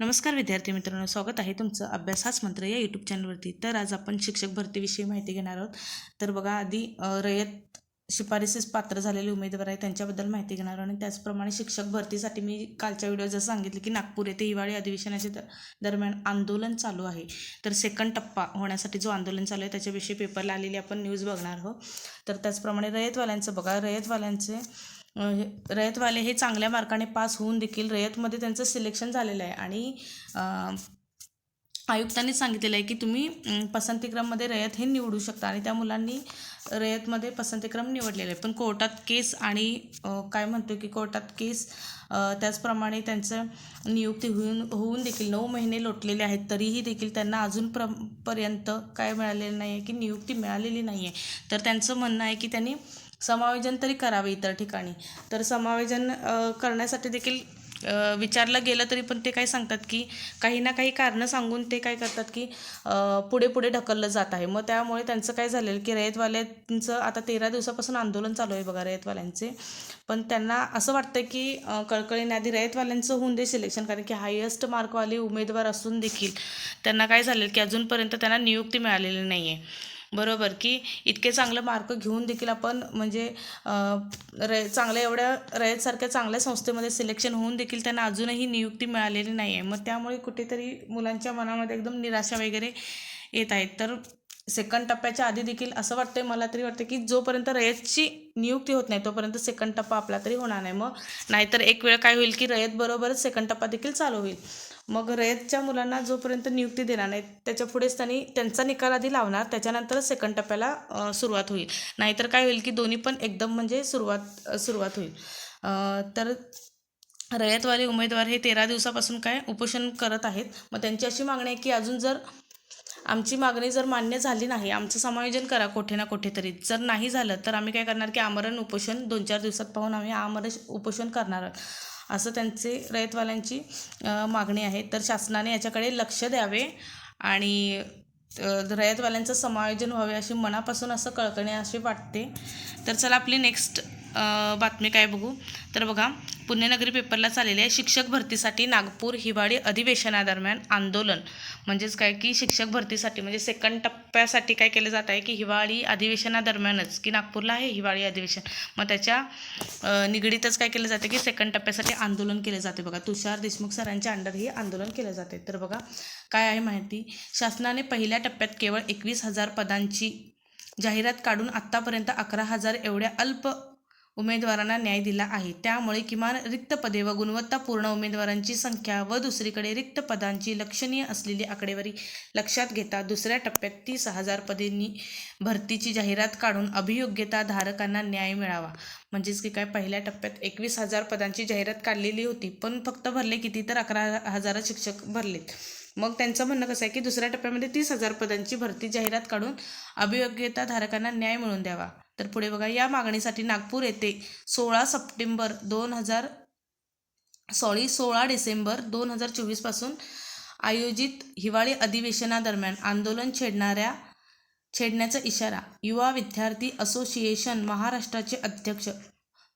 नमस्कार विद्यार्थी मित्रांनो स्वागत आहे तुमचं अभ्यास हाच मंत्र या यूट्यूब चॅनलवरती तर आज आपण शिक्षक भरतीविषयी माहिती घेणार आहोत. तर बघा आधी रयत शिफारसीस पात्र झालेले उमेदवार आहेत त्यांच्याबद्दल माहिती घेणार आहोत. आणि त्याचप्रमाणे शिक्षक भरतीसाठी मी कालच्या व्हिडिओ जसं सांगितलं की नागपूर येथे हिवाळी अधिवेशनाच्या द- दरम्यान आंदोलन चालू आहे. तर सेकंड टप्पा होण्यासाठी जो आंदोलन चालू आहे त्याच्याविषयी पेपरला आलेली आपण न्यूज बघणार आहोत. तर त्याचप्रमाणे रयतवाल्यांचं बघा रयतवाल्यांचे रयतवाले हे चांगल्या मार्काने पास होऊन देखील रयतमध्ये त्यांचं सिलेक्शन झालेलं आहे. आणि आयुक्तांनी सांगितलेलं आहे की तुम्ही पसंतीक्रममध्ये रयत हे निवडू शकता आणि त्या मुलांनी रयतमध्ये पसंतीक्रम निवडलेला आहे पण कोर्टात केस आणि काय म्हणतो की कोर्टात केस त्याचप्रमाणे त्यांचं नियुक्ती होऊन होऊन देखील नऊ महिने लोटलेले आहेत. तरीही देखील त्यांना अजून प्र पर्यंत काय मिळालेलं नाही आहे की नियुक्ती मिळालेली नाही आहे तर त्यांचं म्हणणं आहे की त्यांनी समायोजन तरी करावे इतर ठिकाणी. तर समायोजन करण्यासाठी देखील विचारलं गेलं तरी पण ते काय सांगतात की काही ना काही कारणं सांगून ते काय करतात की पुढे पुढे ढकललं जात आहे. मग त्यामुळे त्यांचं काय झालेलं की रयतवाल्यांचं आता तेरा दिवसापासून आंदोलन चालू आहे बघा रयतवाल्यांचे. पण त्यांना असं वाटतं की कळकळीने आधी रयतवाल्यांचं होऊन दे सिलेक्शन कारण की हायेस्ट मार्कवाले उमेदवार असून देखील त्यांना काय झालेलं की अजूनपर्यंत त्यांना नियुक्ती मिळालेली नाही आहे बरोबर की इतके चांगले मार्क घेऊन देखील आपण म्हणजे अं, चांगल्या एवढ्या रयतसारख्या चांगल्या संस्थेमध्ये सिलेक्शन होऊन देखील त्यांना अजूनही नियुक्ती मिळालेली नाही आहे मग त्यामुळे कुठेतरी मुलांच्या मनामध्ये एकदम निराशा वगैरे येत आहेत. तर सेकंड टप्प्याच्या आधी देखील असं वाटतंय मला तरी वाटतं की जोपर्यंत रयतची नियुक्ती होत नाही तोपर्यंत सेकंड टप्पा आपला तरी होणार नाही. मग नाहीतर एक वेळ काय होईल की रयत बरोबरच सेकंड टप्पा देखील चालू होईल. मग रयतच्या मुलांना जोपर्यंत नियुक्ती देणार नाही त्याच्या पुढेच त्यांनी त्यांचा निकाल आधी लावणार त्याच्यानंतरच सेकंड टप्प्याला सुरुवात होईल. नाहीतर काय होईल की दोन्ही पण एकदम म्हणजे सुरुवात सुरुवात होईल. तर रयतवाले उमेदवार हे तेरा दिवसापासून काय उपोषण करत आहेत. मग त्यांची अशी मागणी आहे की अजून जर आमची मागणी जर मान्य झाली नाही आमचं समायोजन करा कुठे ना कुठेतरी. जर नाही झालं तर आम्ही काय करणार की आमरण उपोषण दोन चार दिवसात पाहून आम्ही आमरण उपोषण करणार आहोत. असं त्यांचे रयतवाल्यांची मागणी आहे. तर शासनाने याच्याकडे लक्ष द्यावे आणि रयतवाल्यांचं समायोजन व्हावे अशी मनापासून असं कळकणे असे वाटते. तर चला आपली नेक्स्ट बातमी काय बघू. तर बघा पुण्यनगरी पेपरला चाललेले आहे शिक्षक भरतीसाठी नागपूर हिवाळी अधिवेशनादरम्यान आंदोलन. म्हणजेच काय की शिक्षक भरतीसाठी म्हणजे सेकंड टप्प्यासाठी काय केलं जात आहे की हिवाळी अधिवेशनादरम्यानच की नागपूरला आहे हिवाळी अधिवेशन. मग त्याच्या निगडीतच काय केलं जाते की सेकंड टप्प्यासाठी आंदोलन केले जाते बघा. तुषार देशमुख सरांच्या अंडर हे आंदोलन केलं जाते. तर बघा काय आहे माहिती? शासनाने पहिल्या टप्प्यात केवळ एकवीस हजार पदांची जाहिरात काढून आत्तापर्यंत अकरा हजार एवढ्या अल्प उमेदवारांना न्याय दिला आहे. त्यामुळे किमान रिक्त पदे व गुणवत्तापूर्ण उमेदवारांची संख्या व दुसरीकडे रिक्त पदांची लक्षणीय असलेली आकडेवारी लक्षात घेता दुसऱ्या टप्प्यात तीस हजार पदेंनी भरतीची जाहिरात काढून अभियोग्यता धारकांना न्याय मिळावा. म्हणजेच की काय पहिल्या टप्प्यात एकवीस हजार पदांची जाहिरात काढलेली होती पण फक्त भरले किती तर अकरा हजार शिक्षक भरलेत. मग त्यांचं म्हणणं कसं आहे की दुसऱ्या टप्प्यामध्ये तीस हजार पदांची भरती जाहिरात काढून अभियोग्यता धारकांना न्याय मिळवून द्यावा. तर पुढे बघा या मागणीसाठी नागपूर येथे सोळा सप्टेंबर दोन हजार सॉरी सोळा डिसेंबर दोन हजार चोवीसपासून आयोजित हिवाळी अधिवेशनादरम्यान आंदोलन छेडणाऱ्या छेडण्याचा इशारा युवा विद्यार्थी असोसिएशन महाराष्ट्राचे अध्यक्ष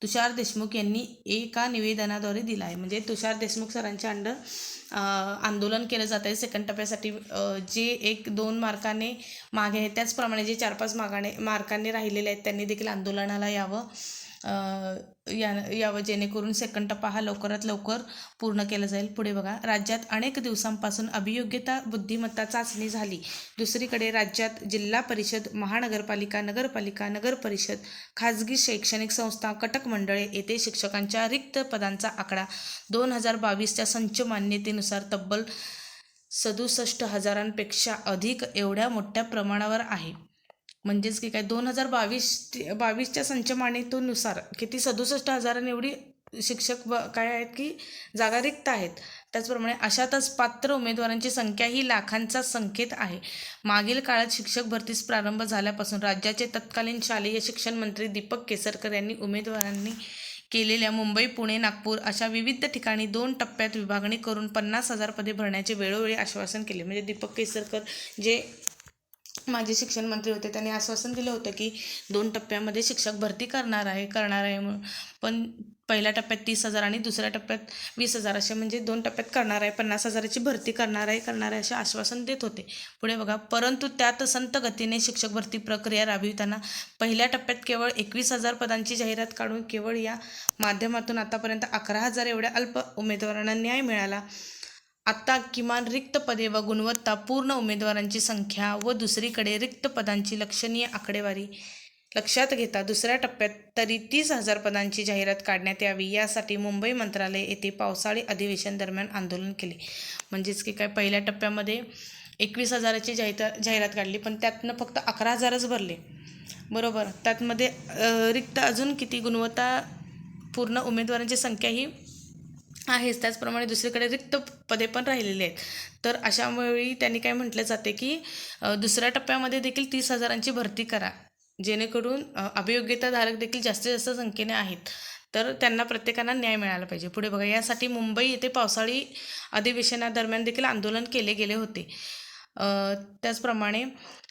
तुषार देशमुख यांनी एका निवेदनाद्वारे दिला आहे म्हणजे तुषार देशमुख सरांच्या अंडर आंदोलन केलं जात आहे सेकंड टप्प्यासाठी. जे एक दोन मार्काने मागे आहे त्याचप्रमाणे जे चार पाच मागाने मार्कांनी राहिलेले आहेत त्यांनी देखील आंदोलनाला यावं. या यावं जेणेकरून सेकंड टप्पा हा लवकरात लवकर पूर्ण केला जाईल. पुढे बघा राज्यात अनेक दिवसांपासून अभियोग्यता बुद्धिमत्ता चाचणी झाली. दुसरीकडे राज्यात जिल्हा परिषद महानगरपालिका नगरपालिका नगर परिषद खाजगी शैक्षणिक संस्था कटक मंडळे येथे शिक्षकांच्या रिक्त पदांचा आकडा दोन हजार बावीसच्या संच मान्यतेनुसार तब्बल सदुसष्ट हजारांपेक्षा अधिक एवढ्या मोठ्या प्रमाणावर आहे. म्हणजेच की काय दोन हजार बावीस बावीसच्या संचमानेतेनुसार किती सदुसष्ट हजारांनी एवढी शिक्षक ब काय आहेत की जागा रिक्त आहेत. त्याचप्रमाणे अशातच पात्र उमेदवारांची संख्या ही लाखांचा संकेत आहे. मागील काळात शिक्षक भरतीस प्रारंभ झाल्यापासून राज्याचे तत्कालीन शालेय शिक्षण मंत्री दीपक केसरकर यांनी उमेदवारांनी केलेल्या मुंबई पुणे नागपूर अशा विविध ठिकाणी दोन टप्प्यात विभागणी करून पन्नास हजार पदे भरण्याचे वेळोवेळी आश्वासन केले. म्हणजे दीपक केसरकर जे माजी शिक्षण मंत्री होते त्यांनी आश्वासन दिलं होतं की दोन टप्प्यामध्ये शिक्षक भरती करणार आहे करणार आहे म्हणून. पण पहिल्या टप्प्यात तीस हजार आणि दुसऱ्या टप्प्यात वीस हजार असे म्हणजे दोन टप्प्यात करणार आहे पन्नास हजाराची भरती करणार आहे करणार आहे असे आश्वासन देत होते. पुढे बघा परंतु त्यात संत गतीने शिक्षक भरती प्रक्रिया राबविताना पहिल्या टप्प्यात केवळ एकवीस हजार पदांची जाहिरात काढून केवळ या माध्यमातून आतापर्यंत अकरा हजार एवढ्या अल्प उमेदवारांना न्याय मिळाला. आत्ता किमान रिक्त पदे व गुणवत्ता पूर्ण उमेदवारांची संख्या व दुसरीकडे रिक्त पदांची लक्षणीय आकडेवारी लक्षात घेता दुसऱ्या टप्प्यात तरी तीस हजार पदांची जाहिरात काढण्यात यावी यासाठी मुंबई मंत्रालय येथे पावसाळी अधिवेशन दरम्यान आंदोलन केले. म्हणजेच की काय पहिल्या टप्प्यामध्ये एकवीस हजाराची जाहिरात जाहिरात काढली पण त्यातनं फक्त अकरा हजारच भरले. बरोबर? त्यातमध्ये रिक्त अजून किती गुणवत्ता पूर्ण उमेदवारांची संख्या ही आहेच. त्याचप्रमाणे दुसरीकडे रिक्त पदे पण राहिलेली आहेत. तर अशा वेळी त्यांनी काय म्हटलं जाते की दुसऱ्या टप्प्यामध्ये देखील तीस हजारांची भरती करा. जेणेकरून अभियोग्यताधारक देखील जास्तीत जास्त संख्येने आहेत. तर त्यांना प्रत्येकांना न्याय मिळाला पाहिजे. पुढे बघा यासाठी मुंबई येथे पावसाळी अधिवेशनादरम्यान देखील आंदोलन केले गेले होते. त्याचप्रमाणे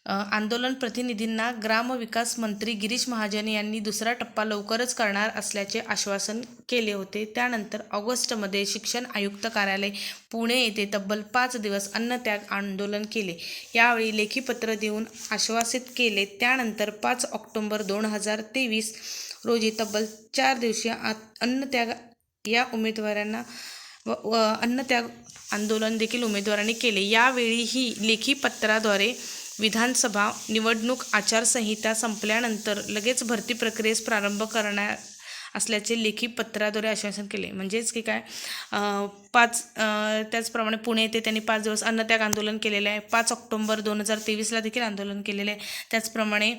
आंदोलन प्रतिनिधींना ग्रामविकास मंत्री गिरीश महाजन यांनी दुसरा टप्पा लवकरच करणार असल्याचे आश्वासन केले होते. त्यानंतर ऑगस्टमध्ये शिक्षण आयुक्त कार्यालय पुणे येथे तब्बल पाच दिवस अन्नत्याग आंदोलन केले. यावेळी लेखीपत्र देऊन आश्वासित केले. त्यानंतर पाच ऑक्टोंबर दोन हजार तेवीस रोजी तब्बल चार दिवसीय आ- अन्नत्याग या उमेदवारांना व व अन्नत्याग आंदोलन देखील उमेदवारांनी केले. यावेळीही लेखी पत्राद्वारे विधानसभा निवडणूक आचारसंहिता संपल्यानंतर लगेच भरती प्रक्रियेस प्रारंभ करण्या असल्याचे लेखी पत्राद्वारे आश्वासन केले. म्हणजेच की काय? पाच त्याचप्रमाणे पुणे येथे त्यांनी पाच दिवस अन्नत्याग आंदोलन केलेलं आहे. पाच ऑक्टोंबर दोन हजार तेवीसला देखील आंदोलन केलेलं आहे. त्याचप्रमाणे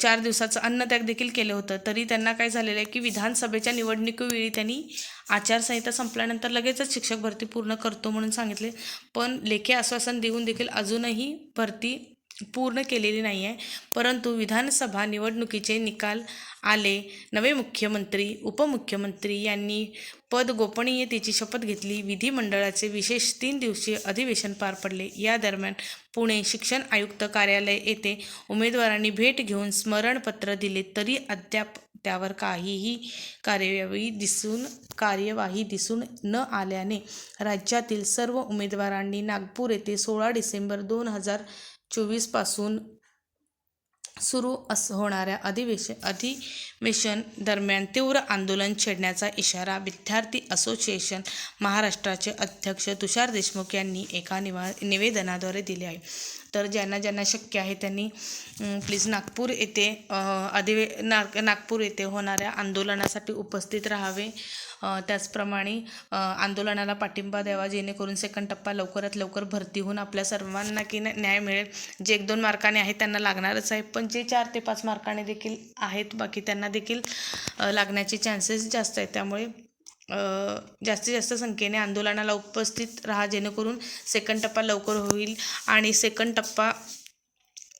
चार दिवसाचं अन्नत्याग देखील केलं होतं. तरी त्यांना काय झालेलं आहे की विधानसभेच्या निवडणुकीवेळी त्यांनी आचारसंहिता संपल्यानंतर लगेचच शिक्षक भरती पूर्ण करतो म्हणून सांगितले. पण लेखी आश्वासन देऊन देखील अजूनही भरती पूर्ण केलेली नाही आहे परंतु विधानसभा निवडणुकीचे निकाल आले. नवे मुख्यमंत्री उपमुख्यमंत्री यांनी पद गोपनीयतेची शपथ घेतली. विधिमंडळाचे विशेष तीन दिवसीय अधिवेशन पार पडले. या दरम्यान पुणे शिक्षण आयुक्त कार्यालय येथे उमेदवारांनी भेट घेऊन स्मरणपत्र दिले. तरी अद्याप त्यावर काहीही कार्यवाही दिसून कार्यवाही दिसून न आल्याने राज्यातील सर्व उमेदवारांनी नागपूर येथे सोळा डिसेंबर दोन हजार चोवीसपासून सुरू अस होणाऱ्या अधिवेशन अधिवेशन दरम्यान तीव्र आंदोलन छेडण्याचा इशारा विद्यार्थी असोसिएशन महाराष्ट्राचे अध्यक्ष तुषार देशमुख यांनी एका निवा निवेदनाद्वारे दिले आहे. तर ज्यांना ज्यांना शक्य आहे त्यांनी प्लीज नागपूर येथे अधिवे नाग नागपूर येथे होणाऱ्या आंदोलनासाठी उपस्थित राहावे. त्याचप्रमाणे आंदोलनाला पाठिंबा द्यावा जेणेकरून सेकंड टप्पा लवकरात लवकर भरती होऊन आपल्या सर्वांना की न- न्याय मिळेल. जे एक दोन मार्काने आहे त्यांना लागणारच आहे पण जे चार ते पाच मार्काने देखील आहेत बाकी त्यांना देखील लागण्याचे चान्सेस जास्त आहेत. त्यामुळे जास्तीत जास्त संख्येने आंदोलनाला उपस्थित राहा जेणेकरून सेकंड टप्पा लवकर होईल आणि सेकंड टप्पा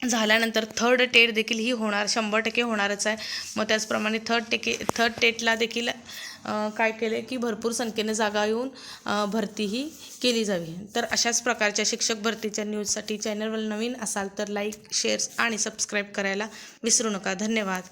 झाल्यानंतर थर्ड टेट देखील ही होणार शंभर टक्के होणारच आहे. मग त्याचप्रमाणे थर्ड टेके थर्ड टेटला देखील काय केले की भरपूर संख्येने जागा येऊन भरती भरतीही केली जावी. तर अशाच प्रकारच्या शिक्षक भरतीच्या न्यूजसाठी चॅनलवर नवीन असाल तर लाईक शेअर्स आणि सबस्क्राईब करायला विसरू नका. धन्यवाद.